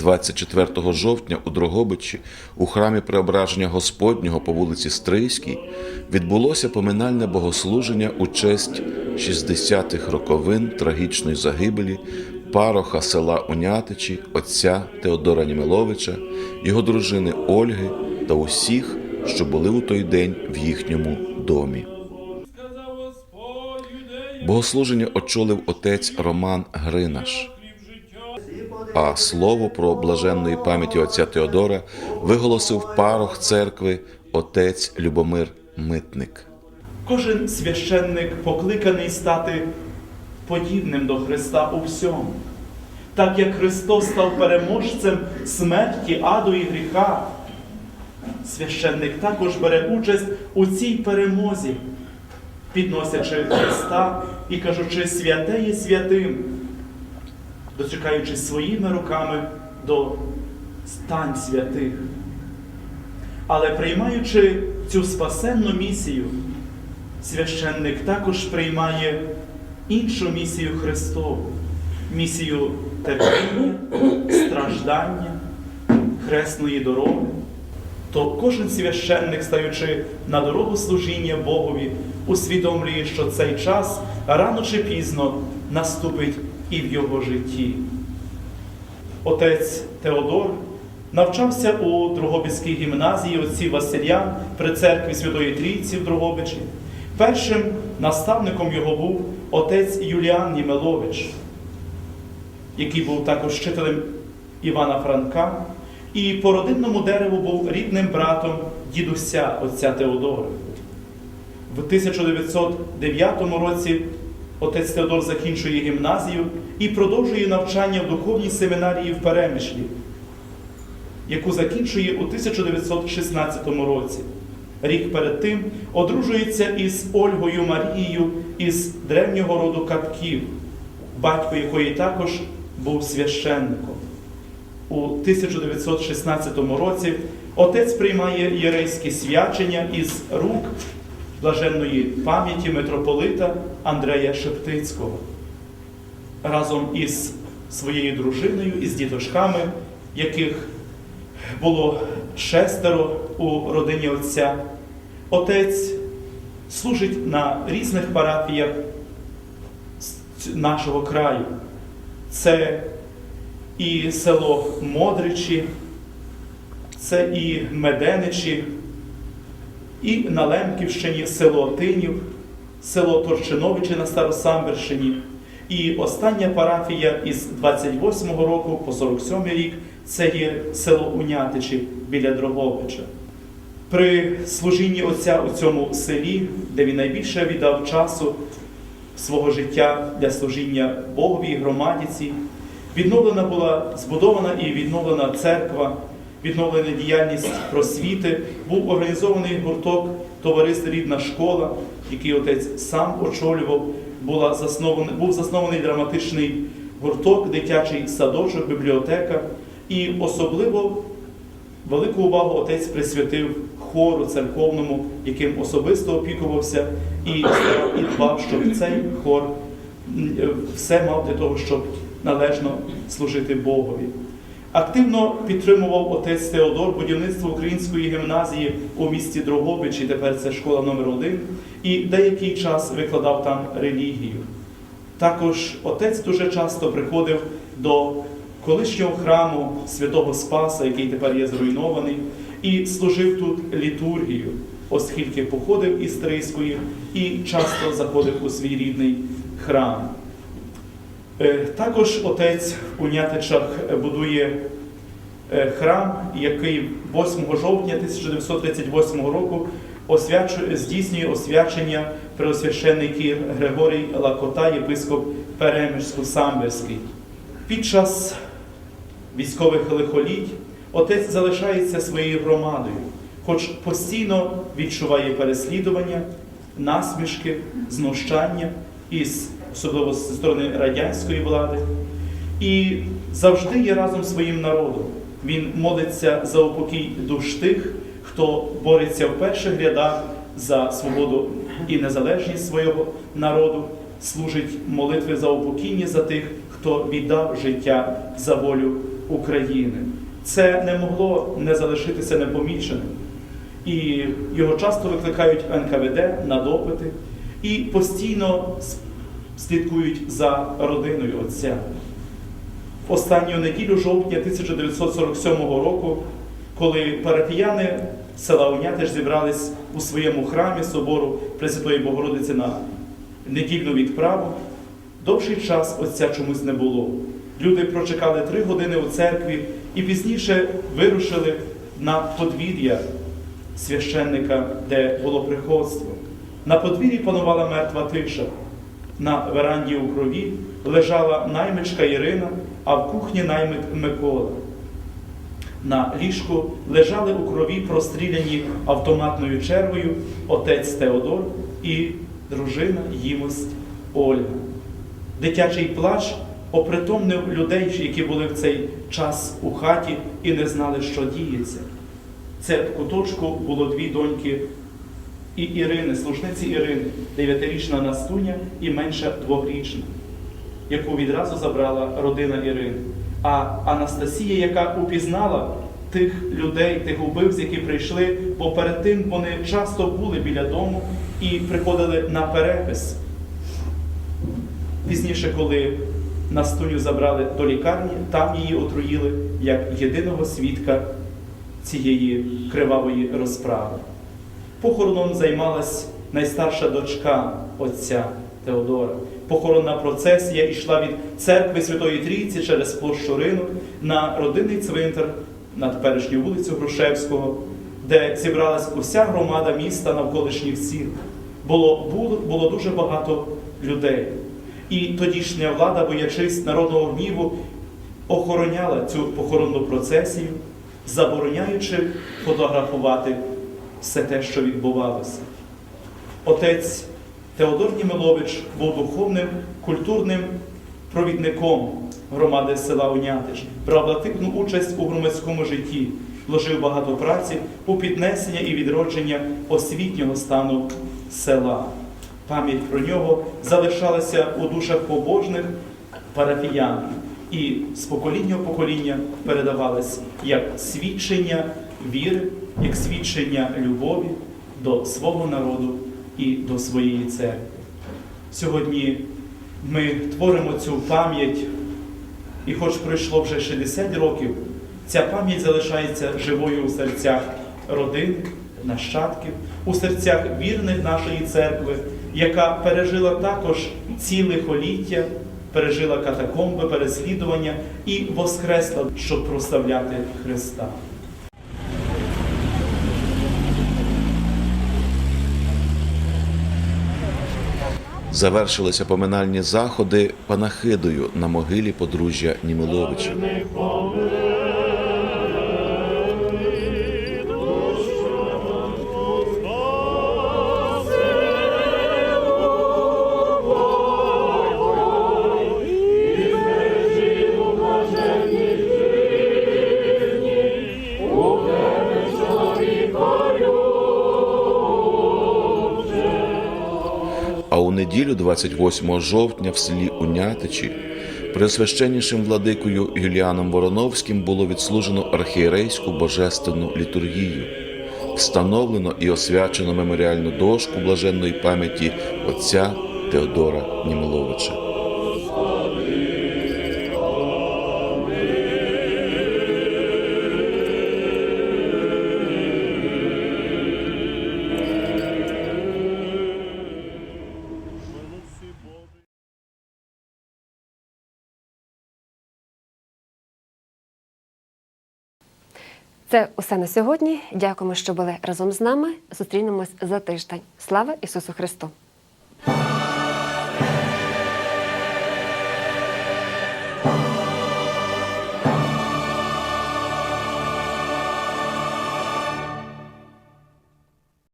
24 жовтня у Дрогобичі у храмі Преображення Господнього по вулиці Стрийській відбулося поминальне богослуження у честь 60-х роковин трагічної загибелі пароха села Унятичі, отця Теодора Німеловича, його дружини Ольги та усіх, що були у той день в їхньому домі. Богослуження очолив отець Роман Гринаш. А слово про блаженної пам'яті отця Теодора виголосив парох церкви отець Любомир Митник. Кожен священник покликаний стати подібним до Христа у всьому. Так як Христос став переможцем смерті, аду і гріха, священник також бере участь у цій перемозі, підносячи Христа і кажучи святе є святим, дочекаючись своїми руками до стань святих. Але приймаючи цю спасенну місію, священник також приймає іншу місію Христову, місію терпіння, страждання, хресної дороги. То кожен священник, стаючи на дорогу служіння Богові, усвідомлює, що цей час рано чи пізно наступить і в його житті. Отець Теодор навчався у Дрогобицькій гімназії отців Василян при церкві Святої Трійці в Дрогобичі. Першим наставником його був отець Юліан Німелович, який був також вчителем Івана Франка, і по родинному дереву був рідним братом дідуся отця Теодора. В 1909 році отець Теодор закінчує гімназію і продовжує навчання в духовній семінарії в Перемишлі, яку закінчує у 1916 році. Рік перед тим одружується із Ольгою Марією із древнього роду катків, батько якої також був священником. У 1916 році отець приймає єрейське свячення із рук блаженної пам'яті митрополита Андрея Шептицького. Разом із своєю дружиною, із діточками, яких було шестеро у родині отця. Отець служить на різних парафіях нашого краю. Це і село Модричі, це і Меденичі, і на Лемківщині село Тинів, село Торчиновичі на Старосамберщині. І остання парафія із 28-го року по 47-й рік це є село Унятичі біля Дрогобича. При служінні отця у цьому селі, де він найбільше віддав часу свого життя для служіння Богові і громадіці, відновлена була збудована і відновлена церква, відновлена діяльність просвіти, був організований гурток товариства Рідна школа, який отець сам очолював, була заснований, був заснований драматичний гурток, дитячий садочок, бібліотека. І особливо велику увагу отець присвятив хору церковному, яким особисто опікувався, і, і дбав, щоб цей хор е, все мав для того, щоб належно служити Богові. Активно підтримував отець Теодор будівництво української гімназії у місті Дрогобичі, тепер це школа номер 1 і деякий час викладав там релігію. Також отець дуже часто приходив до колишнього храму святого Спаса, який тепер є зруйнований, і служив тут літургію, оскільки походив із Трийської і часто заходив у свій рідний храм. Е, Також отець у Нятичах будує е, храм, який 8 жовтня 1938 року здійснює освячення преосвящений Кір Григорій Лакота, єпископ Перемишсько-Самбирський. Під час військових лихоліть отець залишається своєю громадою, хоч постійно відчуває переслідування, насмішки, знущання із особливо зі сторони радянської влади, і завжди є разом своїм народом. Він молиться за упокій душ тих, хто бореться в перших рядах за свободу і незалежність свого народу, служить молитви за упокійні за тих, хто віддав життя за волю України. Це не могло не залишитися непоміченим. І його часто викликають НКВД на допити і постійно слідкують за родиною отця. В останню неділю жовтня 1947 року, коли парафіяни села Унятиш зібрались у своєму храмі собору Пресвятої Богородиці на недільну відправу, довший час отця чомусь не було. Люди прочекали три години у церкві і пізніше вирушили на подвір'я священника, де було приходство. На подвір'ї панувала мертва тиша. На веранді у крові лежала наймичка Ірина, а в кухні наймит Микола. На ліжку лежали у крові простріляні автоматною червою отець Теодор і дружина Їмость Ольга. Дитячий плач опритомнив людей, які були в цей час у хаті і не знали, що діється. Це в куточку було дві доньки і Ірини, служниці Ірини, дев'ятирічна Настуня і менша двохрічна, яку відразу забрала родина Ірини. А Анастасія, яка упізнала тих людей, тих убивць, які прийшли, бо перед тим вони часто були біля дому і приходили на перепис. Пізніше, коли Настуню забрали до лікарні, там її отруїли як єдиного свідка цієї кривавої розправи. Похороном займалась найстарша дочка отця Теодора. Похоронна процесія йшла від церкви Святої Трійці через площу ринок на родинний цвинтар на теперішню вулицю Грушевського, де зібралась уся громада міста навколишніх сіл. Було, було, було дуже багато людей. І тодішня влада, боячись народного гніву, охороняла цю похоронну процесію, забороняючи фотографувати все те, що відбувалося. Отець Теодор Німилович був духовним, культурним провідником громади села Унятиш, брав активну участь у громадському житті, вложив багато праці у піднесення і відродження освітнього стану села. Пам'ять про нього залишалася у душах побожних парафіян і з покоління в покоління передавалась як свідчення віри, як свідчення любові до свого народу і до своєї церкви. Сьогодні ми творимо цю пам'ять, і хоч пройшло вже 60 років, ця пам'ять залишається живою у серцях родин, нащадків, у серцях вірних нашої церкви, яка пережила також ці лихоліття, пережила катакомби, переслідування і воскресла, щоб прославляти Христа. Завершилися поминальні заходи панахидою на могилі подружжя Німиловича. Неділю, 28 жовтня, в селі Унятичі, Преосвященнішим владикою Юліаном Вороновським було відслужено архієрейську божественну літургію, встановлено і освячено меморіальну дошку блаженної пам'яті отця Теодора Німиловича. Це усе на сьогодні. Дякуємо, що були разом з нами. Зустрінемось за тиждень. Слава Ісусу Христу!